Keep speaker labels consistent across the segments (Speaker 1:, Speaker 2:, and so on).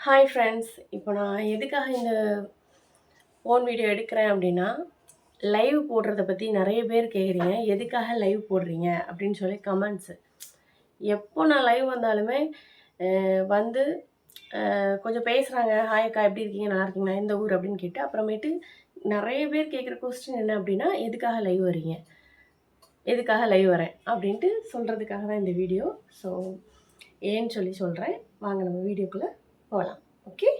Speaker 1: Hi friends இப்போ நான் எதுக்காக இந்த ஃபோன் வீடியோ எடுக்கிறேன் அப்படின்னா லைவ் போடுறத பற்றி நிறைய பேர் கேட்குறீங்க எதுக்காக லைவ் போடுறீங்க? அப்படின்னு சொல்லி கமெண்ட்ஸு எப்போ நான் லைவ் வந்தாலுமே வந்து கொஞ்சம் பேசுகிறாங்க ஹாய்க்கா எப்படி இருக்கீங்க? நல்லா இருக்கீங்களா? எந்த ஊர் அப்படின்னு கேட்டு அப்புறமேட்டு நிறைய பேர் கேட்குற கொஸ்டின் என்ன அப்படின்னா எதுக்காக லைவ் வரீங்க எதுக்காக லைவ் வரேன் அப்படின்ட்டு சொல்கிறதுக்காக தான் இந்த வீடியோ ஸோ ஏன்னு சொல்லி சொல்கிறேன் வாங்க நம்ம வீடியோக்குள்ளே போகலாம் ஓகே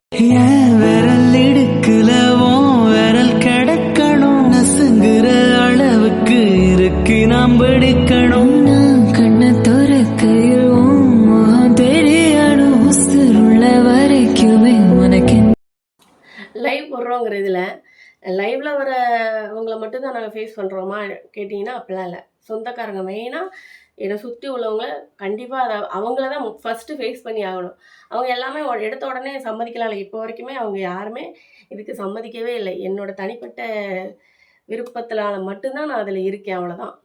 Speaker 1: லைவில் வரவங்கள மட்டும்தான் நாங்கள் ஃபேஸ் பண்ணுறோமா கேட்டிங்கன்னா அப்படிலாம் இல்லை. சொந்தக்காரங்க மெயினாக என்னை சுற்றி உள்ளவங்க கண்டிப்பாக அதை அவங்கள தான் ஃபஸ்ட்டு ஃபேஸ் பண்ணி ஆகணும். அவங்க எல்லாமே எடுத்த உடனே சம்மதிக்கலாம் இல்லை இப்போ வரைக்குமே அவங்க யாருமே இதுக்கு சம்மதிக்கவே இல்லை. என்னோட தனிப்பட்ட விருப்பத்தினால மட்டும்தான் நான் அதில் இருக்கேன் அவ்வளோதான்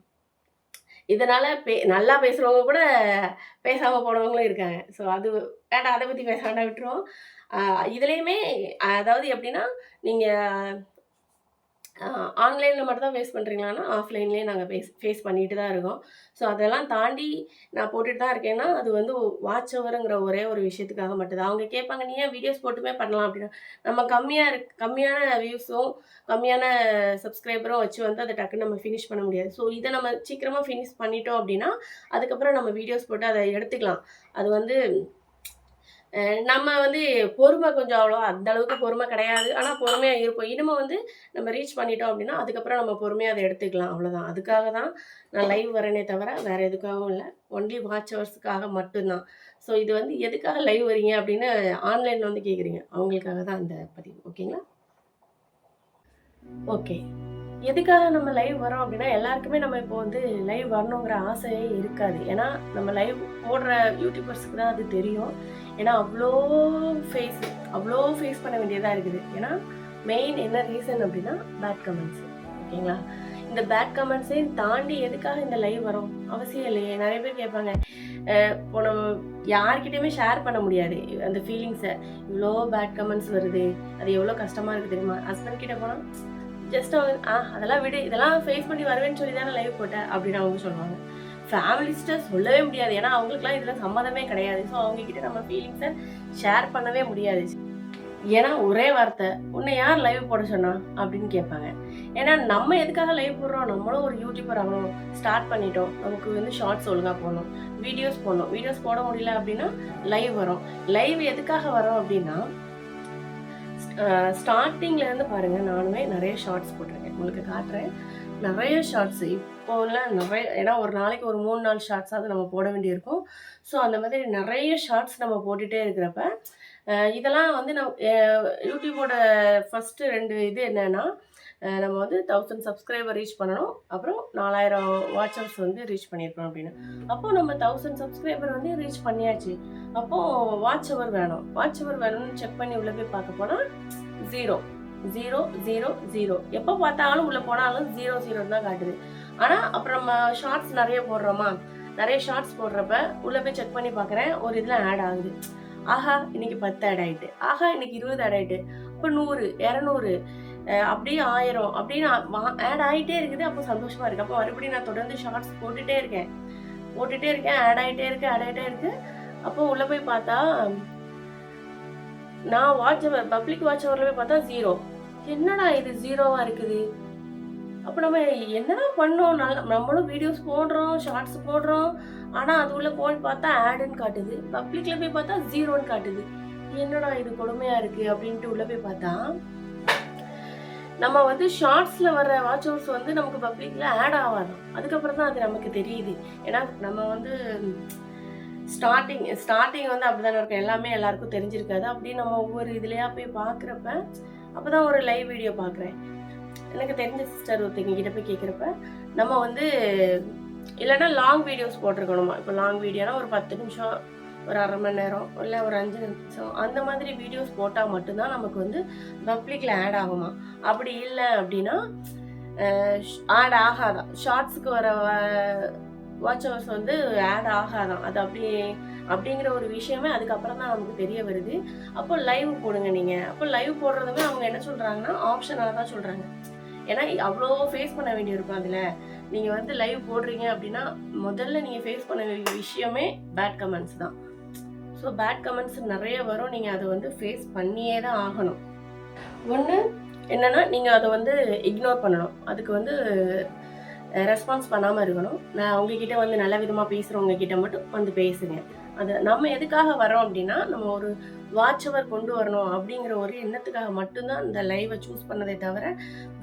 Speaker 1: இதனால் பே நல்லா பேசுகிறவங்க கூட பேசாமல் போனவங்களும் இருக்காங்க. ஸோ அது வேண்டாம். அதை பற்றி பேச வேண்டாம். விட்டுருவோம். இதுலேயுமே அதாவது எப்படின்னா நீங்கள் ஆன்லைனில் மட்டும் தான் ஃபேஸ் பண்ணுறீங்களான்னா ஆஃப்லைன்லேயே நாங்கள் ஃபேஸ் ஃபேஸ் பண்ணிட்டு தான் இருக்கோம். ஸோ அதெல்லாம் தாண்டி நான் போட்டுட்டு தான் இருக்கேன்னா அது வந்து வாட்ச் ஓவருங்கிற ஒரே ஒரு விஷயத்துக்காக மட்டும்தான். அவங்க கேட்பாங்க நீ ஏன் வீடியோஸ் போட்டுமே பண்ணலாம்? அப்படின்னா நம்ம கம்மியாக இருக் கம்மியான வியூஸும் கம்மியான சப்ஸ்கிரைபரும் வச்சு வந்து அதை டக்குன்னு நம்ம ஃபினிஷ் பண்ண முடியாது. ஸோ இதை நம்ம சீக்கிரமாக ஃபினிஷ் பண்ணிட்டோம் அப்படின்னா அதுக்கப்புறம் நம்ம வீடியோஸ் போட்டு அதை எடுத்துக்கலாம். அது வந்து நம்ம வந்து பொறுமை கொஞ்சம் அவ்வளோ அந்த அளவுக்கு பொறுமை கிடையாது. ஆனால் பொறுமையாக இருப்போம். இனிமே வந்து நம்ம ரீச் பண்ணிட்டோம் அப்படின்னா அதுக்கப்புறம் நம்ம பொறுமையாக அதை எடுத்துக்கலாம். அவ்வளோதான் அதுக்காக தான் நான் லைவ் வரேனே தவிர வேறு எதுக்காகவும் இல்லை. ஒன்லி வாட்ச் ஹவர்ஸுக்காக மட்டும்தான். ஸோ இது வந்து எதுக்காக லைவ் வரீங்க அப்படின்னு ஆன்லைனில் வந்து கேட்குறீங்க அவங்களுக்காக தான் அந்த பதிவு. ஓகேங்களா ஓகே எதுக்காக நம்ம லைவ் வரோம் அப்படின்னா எல்லாருக்குமே நம்ம இப்போ வந்து லைவ் வரணுங்கிற ஆசையே இருக்காது. ஏன்னா நம்ம லைவ் போடுற யூடியூபர்ஸுக்கு தான் அது தெரியும். ஏன்னா அவ்வளோ ஃபேஸ் அவ்வளோ ஃபேஸ் பண்ண வேண்டியதாக இருக்குது. ஏன்னா மெயின் என்ன ரீசன் அப்படின்னா பேட் கமெண்ட்ஸ் ஓகேங்களா? இந்த பேட் கமெண்ட்ஸையும் தாண்டி எதுக்காக இந்த லைவ் வரும் அவசியம் இல்லையே. நிறைய பேர் கேட்பாங்க அஹ் இப்போ நம்ம யார்கிட்டயுமே ஷேர் பண்ண முடியாது. அந்த ஃபீலிங்ஸை இவ்வளோ பேட் கமெண்ட்ஸ் வருது. அது எவ்வளோ கஷ்டமாக இருக்குது தெரியுமா? ஹஸ்பண்ட் கிட்ட போனால் ஜஸ்ட் அவங்க ஆ அதெல்லாம் விடு. இதெல்லாம் ஃபேஸ் பண்ணி வருவேன்னு சொல்லி தானே லைவ் போட்டேன் அப்படின்னு அவங்க சொல்லுவாங்க. ஃபேமிலிஸ்ட்டை சொல்லவே முடியாது. ஏன்னா அவங்களுக்குலாம் இதில் சம்மதமே கிடையாது. ஸோ அவங்க கிட்ட நம்ம ஃபீலிங்ஸை ஷேர் பண்ணவே முடியாது. ஏன்னா ஒரே வார்த்தை உன்னை யார் லைவ் போட சொன்னா? அப்படின்னு கேட்பாங்க. ஏன்னா நம்ம எதுக்காக லைவ் போடுறோம்? நம்மளும் ஒரு யூடியூபர் ஆகணும். ஸ்டார்ட் பண்ணிட்டோம். நமக்கு வந்து ஷார்ட்ஸ் ஒழுங்காக போடணும். வீடியோஸ் போடணும். வீடியோஸ் போட முடியல அப்படின்னா லைவ் வரும். லைவ் எதுக்காக வரோம் அப்படின்னா ஸ்டார்டிங்ல இருந்து பாருங்க நானுமே நிறைய ஷார்ட்ஸ் போட்டிருக்கேன். உங்களுக்கு காட்டுறேன். நிறைய ஷார்ட்ஸ் இப்போலாம் நிறைய ஏன்னா ஒரு நாளைக்கு ஒரு மூணு நாலு ஷார்ட்ஸாவது நம்ம போட வேண்டியிருக்கும். ஸோ அந்த மாதிரி நிறைய ஷார்ட்ஸ் நம்ம போட்டுகிட்டே இருக்கிறப்ப இதெல்லாம் வந்து நம் யூடியூபோட ஃபஸ்ட்டு ரெண்டு இது என்னன்னா நம்ம வந்து தௌசண்ட் சப்ஸ்கிரைபர் ரீச் பண்ணணும். அப்புறம் நாலாயிரம் வாட்சர்ஸ் வந்து ரீச் பண்ணியிருக்கணும் அப்படின்னு. அப்போ நம்ம தௌசண்ட் சப்ஸ்கிரைபர் வந்து ரீச் பண்ணியாச்சு. அப்போ வாட்ச் அவர் வேணும். வாட்ச் அவர் வேணும்னு செக் பண்ணி உள்ள போய் பார்க்க போனால் ஜீரோ ஜீரோ ஜீரோ ஜீரோ எப்போ பார்த்தாலும் உள்ள போனாலும் ஜீரோ ஜீரோ தான் காட்டுது. ஆனா அப்புறம் நம்ம ஷார்ட்ஸ் நிறைய போடுறோமா? நிறைய ஷார்ட்ஸ் போடுறப்ப உள்ள போய் செக் பண்ணி பார்க்குறேன். ஒரு இதில் ஆட் ஆகுது. ஆஹா இன்னைக்கு பத்து ஆட் ஆகிட்டு ஆஹா இன்னைக்கு இருபது ஆட் ஆகிட்டு இப்போ நூறு இரநூறு. அப்படியே ஆயிரம். அப்படின்னு ஆட் ஆகிட்டே இருக்குது. அப்போ சந்தோஷமா இருக்கு. அப்போ மறுபடியும் நான் தொடர்ந்து ஷார்ட்ஸ் போட்டுட்டே இருக்கேன். போட்டுட்டே இருக்கேன். ஆட் ஆகிட்டே இருக்கு ஆட் ஆகிட்டே இருக்கு. அப்போ உள்ள போய் பார்த்தா நான் வாட்ச் பப்ளிக் வாட்ச் அவரில் போய் பார்த்தா ஜீரோ என்னடா இது ஜீரோவா இருக்குது? அப்போ நம்ம என்னடா பண்ணோம்? நல்லா நம்மளும் வீடியோஸ் போடுறோம் ஷார்ட்ஸ் போடுறோம். ஆனால் அது உள்ள போய் பார்த்தா ஆடுன்னு காட்டுது. பப்ளிக்ல போய் பார்த்தா ஜீரோன்னு காட்டுது. என்னடா இது கொடுமையா இருக்கு? அப்படின்ட்டு உள்ள போய் பார்த்தா நம்ம வந்து ஷார்ட்ஸில் வர வாட்ச் ஹவர்ஸ் வந்து நமக்கு பப்ளிக்ல ஆட் ஆகாதான் அதுக்கப்புறம் தான் அது நமக்கு தெரியுது. ஏன்னா நம்ம வந்து ஸ்டார்டிங் ஸ்டார்டிங் வந்து அப்படிதானே இருக்கும். எல்லாமே எல்லாருக்கும் தெரிஞ்சிருக்காது. அப்படியே நம்ம ஒவ்வொரு இதுலையா போய் பார்க்குறப்ப அப்போ தான் ஒரு லைவ் வீடியோ பார்க்குறேன். எனக்கு தெரிஞ்ச சிஸ்டர் ஒருத்தங்க கிட்ட போய் கேட்குறப்ப நம்ம வந்து இல்லைன்னா லாங் வீடியோஸ் போட்டிருக்கணுமா? இப்போ லாங் வீடியோனா ஒரு பத்து நிமிஷம் ஒரு அரை மணி நேரம் இல்லை ஒரு அஞ்சு நிமிஷம் அந்த மாதிரி வீடியோஸ் போட்டால் மட்டும்தான் நமக்கு வந்து பப்ளிக்கில் ஆட் ஆகுமா? அப்படி இல்லை அப்படின்னா ஆட் ஆகாதான் ஷார்ட்ஸுக்கு வர வாட்ச் ஹவர்ஸ் வந்து ஆட் ஆகாதான் அது அப்படியே அப்படிங்கிற ஒரு விஷயமே அதுக்கப்புறம் தான் நமக்கு தெரிய வருது. அப்போ லைவ் போடுங்க நீங்கள் அப்போ லைவ் போடுறதுமே அவங்க என்ன சொல்கிறாங்கன்னா ஆப்ஷனாக தான் சொல்கிறாங்க ஏன்னா அவ்வளோ ஃபேஸ் பண்ண வேண்டியிருக்கும் அதில். நீங்கள் வந்து லைவ் போடுறீங்க அப்படின்னா முதல்ல நீங்கள் ஃபேஸ் பண்ண வேண்டிய விஷயமே பேட் கமெண்ட்ஸ் தான். ஸோ பேட் கமெண்ட்ஸ் நிறைய வரும். நீங்கள் அதை வந்து ஃபேஸ் பண்ணியே தான் ஆகணும். ஒன்று என்னென்னா நீங்கள் அதை வந்து இக்னோர் பண்ணணும். அதுக்கு வந்து ரெஸ்பான்ஸ் பண்ணாமல் இருக்கணும். நான் உங்ககிட்ட வந்து நல்ல விதமாக பேசுகிறவங்க கிட்ட மட்டும் வந்து பேசுங்க. அது நம்ம எதுக்காக வரோம் அப்படின்னா நம்ம ஒரு வாட்ச் கொண்டு வரணும் அப்படிங்கிற ஒரு எண்ணத்துக்காக மட்டும்தான் அந்த லைவை சூஸ் பண்ணதே தவிர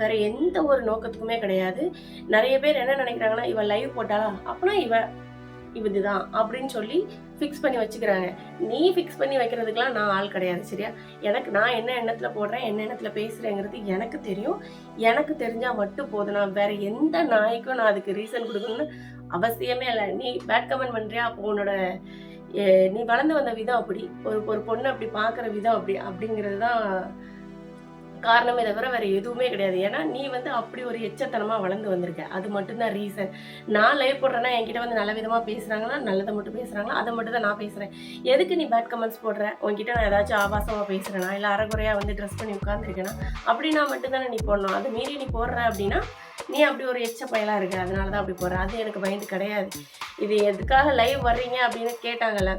Speaker 1: வேற எந்த ஒரு நோக்கத்துக்குமே கிடையாது. நிறைய பேர் என்ன நினைக்கிறாங்கன்னா இவள் லைவ் போட்டாளா? அப்படின்னா இவ இதுதான் அப்படின்னு சொல்லி ஃபிக்ஸ் பண்ணி வச்சுக்கிறாங்க. நீ ஃபிக்ஸ் பண்ணி வைக்கிறதுக்கெலாம் நான் ஆள் கிடையாது சரியா? எனக்கு நான் என்ன எண்ணத்தில் போடுறேன் என்ன எண்ணத்தில் பேசுகிறேங்கிறது எனக்கு தெரியும். எனக்கு தெரிஞ்சால் மட்டும் போதும். நான் வேறு எந்த நாய்க்கும் நான் அதுக்கு ரீசன் கொடுக்கணும்னு அவசியமே இல்லை. நீ பேட் கமெண்ட் பண்ணுறியா அப்போ உன்னோட நீ வளர்ந்து வந்த விதம் அப்படி. ஒரு ஒரு பொண்ணை அப்படி பார்க்குற விதம் அப்படி. அப்படிங்கிறது தான் காரணமே தவிர வேற எதுவுமே கிடையாது. ஏன்னா நீ வந்து அப்படி ஒரு எச்சத்தனமா வளர்ந்து வந்திருக்க. அது மட்டும்தான் ரீசன் நான் லைவ் போடுறேன்னா என்கிட்ட வந்து நல்ல விதமா பேசுகிறாங்கன்னா நல்லதை மட்டும் பேசுறாங்களா அதை மட்டும் தான் நான் பேசுறேன். எதுக்கு நீ பேட் கமெண்ட்ஸ் போடுற? உன்கிட்ட நான் ஏதாச்சும் ஆபாசமா பேசுறேனா இல்ல அறகுறையா வந்து ட்ரெஸ் பண்ணி உட்காந்துருக்கேனா அப்படின்னா மட்டும்தானே நீ போடணும். அது மீறி நீ போடுற அப்படின்னா நீ அப்படி ஒரு எச்ச பயலா இருக்க. அதனால தான் அப்படி போடுற. அது எனக்கு பயந்து கிடையாது. இது எதுக்காக லைவ் வர்றீங்க அப்படின்னு கேட்டாங்கல்ல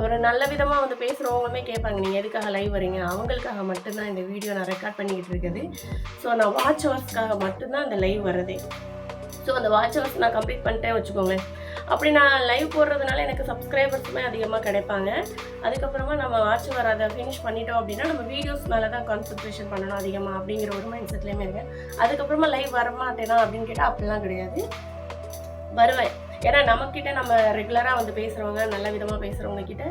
Speaker 1: ஒரு நல்ல விதமாக வந்து பேசுகிறவங்களுமே கேட்பாங்க நீங்கள் எதுக்காக லைவ் வரீங்க அவங்களுக்காக மட்டும்தான் இந்த வீடியோ நான் ரெக்கார்ட் பண்ணிக்கிட்டு இருக்குது ஸோ நான் வாட்ச் ஹவர்ஸ்க்காக மட்டும்தான் இந்த லைவ் வரதே ஸோ அந்த வாட்ச் ஹவர்ஸ் நான் கம்ப்ளீட் பண்ணிட்டேன் வச்சுக்கோங்களேன். அப்படி நான் லைவ் போடுறதுனால எனக்கு சப்ஸ்கிரைபர்ஸுமே அதிகமாக கிடைப்பாங்க. அதுக்கப்புறமா நம்ம வாட்ச் ஹவர் அதை ஃபினிஷ் பண்ணிட்டோம் அப்படின்னா நம்ம வீடியோஸ் மேலே தான் கான்சன்ட்ரேஷன் பண்ணணும் அதிகமாக அப்படிங்கிற ஒரு மைண்ட் செட்லேயுமே இருக்கேன். அதுக்கப்புறமா லைவ் வரமாட்டேனா அப்படின்னு கேட்டால் அப்படிலாம் கிடையாது. வருவேன். ஏன்னா நம்மக்கிட்ட நம்ம ரெகுலராக வந்து பேசுகிறவங்க நல்ல விதமாக பேசுகிறவங்க கிட்ட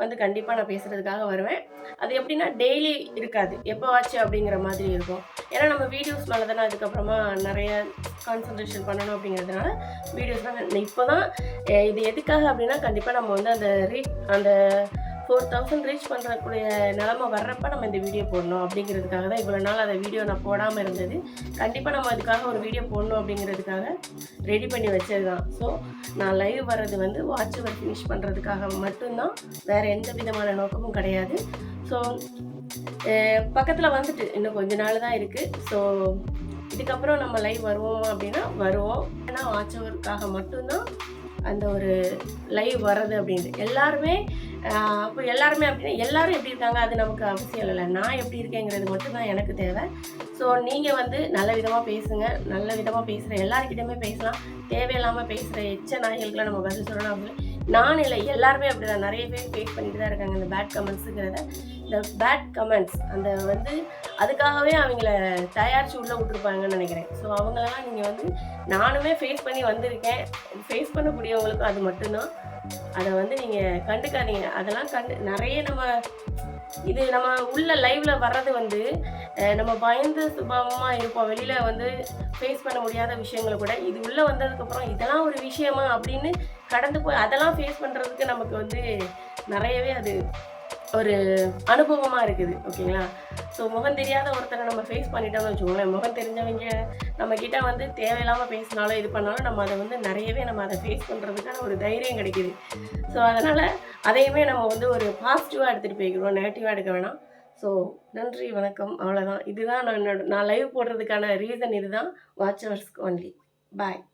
Speaker 1: வந்து கண்டிப்பாக நான் பேசுகிறதுக்காக வருவேன். அது எப்படின்னா டெய்லி இருக்காது. எப்போ ஆச்சு அப்படிங்கிற மாதிரி இருக்கும். ஏன்னா நம்ம வீடியோஸ் மேலே தானே அதுக்கப்புறமா நிறைய கான்சன்ட்ரேஷன் பண்ணணும் அப்படிங்கிறதுனால வீடியோஸ் தான். இப்போ தான் இது எதுக்காக அப்படின்னா கண்டிப்பாக நம்ம வந்து அந்த ரீ அந்த ஃபோர் தௌசண்ட் ரீச் பண்ணுறக்கூடிய நிலமை வர்றப்ப நம்ம இந்த வீடியோ போடணும் அப்படிங்கிறதுக்காக தான் இவ்வளோ நாள் அதை வீடியோ நான் போடாமல் இருந்தது. கண்டிப்பாக நம்ம அதுக்காக ஒரு வீடியோ போடணும் அப்படிங்கிறதுக்காக ரெடி பண்ணி வச்சது தான் ஸோ நான் லைவ் வர்றது வந்து வாட்ச் ஒர்க் ஃபினிஷ் பண்ணுறதுக்காக மட்டும்தான். வேறு எந்த விதமான நோக்கமும் கிடையாது. ஸோ பக்கத்தில் வந்துட்டு இன்னும் கொஞ்ச நாள் தான் இருக்குது ஸோ இதுக்கப்புறம் நம்ம லைவ் வருவோம் அப்படின்னா வருவோம். ஏன்னா வாட்ச் ஒர்க்காக மட்டும்தான் அந்த ஒரு லைவ் வர்றது அப்படின்ட்டு. எல்லாருமே அப்போ எல்லாருமே அப்படின்னா எல்லாரும் எப்படி இருக்காங்க? அது நமக்கு அவசியம் இல்லை நான் எப்படி இருக்கேங்கிறது மட்டும்தான் எனக்கு தேவை. ஸோ நீங்கள் வந்து நல்ல விதமாக பேசுங்க. நல்ல விதமாக பேசுகிற எல்லாருக்கிட்டையுமே பேசலாம். தேவையில்லாமல் பேசுகிற எச்ச நாய்களுக்குலாம் நம்ம பதில் சொல்லணும் அப்படின்னு நான் இல்லை எல்லாருமே அப்படி தான் நிறைய பேர் ஃபேஸ் பண்ணிட்டு தான் இருக்காங்க இந்த பேட் கமெண்ட்ஸுங்கிறத இந்த பேட் கமெண்ட்ஸ் அந்த வந்து அதுக்காகவே அவங்கள தயாரித்து உள்ளே விட்டுருப்பாங்கன்னு நினைக்கிறேன். ஸோ அவங்களெல்லாம் நீங்கள் வந்து நானுமே ஃபேஸ் பண்ணி வந்திருக்கேன். ஃபேஸ் பண்ணக்கூடியவங்களுக்கும் அது மட்டும்தான். அதை வந்து நீங்கள் கண்டுக்காதீங்க. அதெல்லாம் கண்டு நிறைய நம்ம இது நம்ம உள்ள லைவ்ல வர்றது வந்து நம்ம பயந்து சுபாவமா இருப்போம். வெளியில வந்து ஃபேஸ் பண்ண முடியாத விஷயங்களை கூட. இது உள்ள வந்ததுக்கப்புறம் இதெல்லாம் ஒரு விஷயமா அப்படின்னு கடந்து போய் அதெல்லாம் ஃபேஸ் பண்றதுக்கு நமக்கு வந்து நிறையவே அது ஒரு அனுபவமாக இருக்குது. ஓகேங்களா? ஸோ முகம் தெரியாத ஒருத்தரை நம்ம ஃபேஸ் பண்ணிட்டோம்னு வச்சுக்கோங்களேன். முகம் தெரிஞ்சவங்க நம்மக்கிட்ட வந்து தேவையில்லாமல் பேசினாலும் இது பண்ணாலும் நம்ம அதை வந்து நிறையவே நம்ம அதை ஃபேஸ் பண்ணுறதுக்கான ஒரு தைரியம் கிடைக்குது. ஸோ அதனால் அதையுமே நம்ம வந்து ஒரு பாசிட்டிவாக எடுத்துகிட்டு போய்க்கிறோம் நெகட்டிவாக எடுக்க வேணாம். ஸோ நன்றி வணக்கம் அவ்வளோதான் இதுதான் நான் என்னோட- நான் லைவ் போடுறதுக்கான ரீசன் இதுதான். வாட்சவர்ஸ்க்கு ஒன்லி பாய்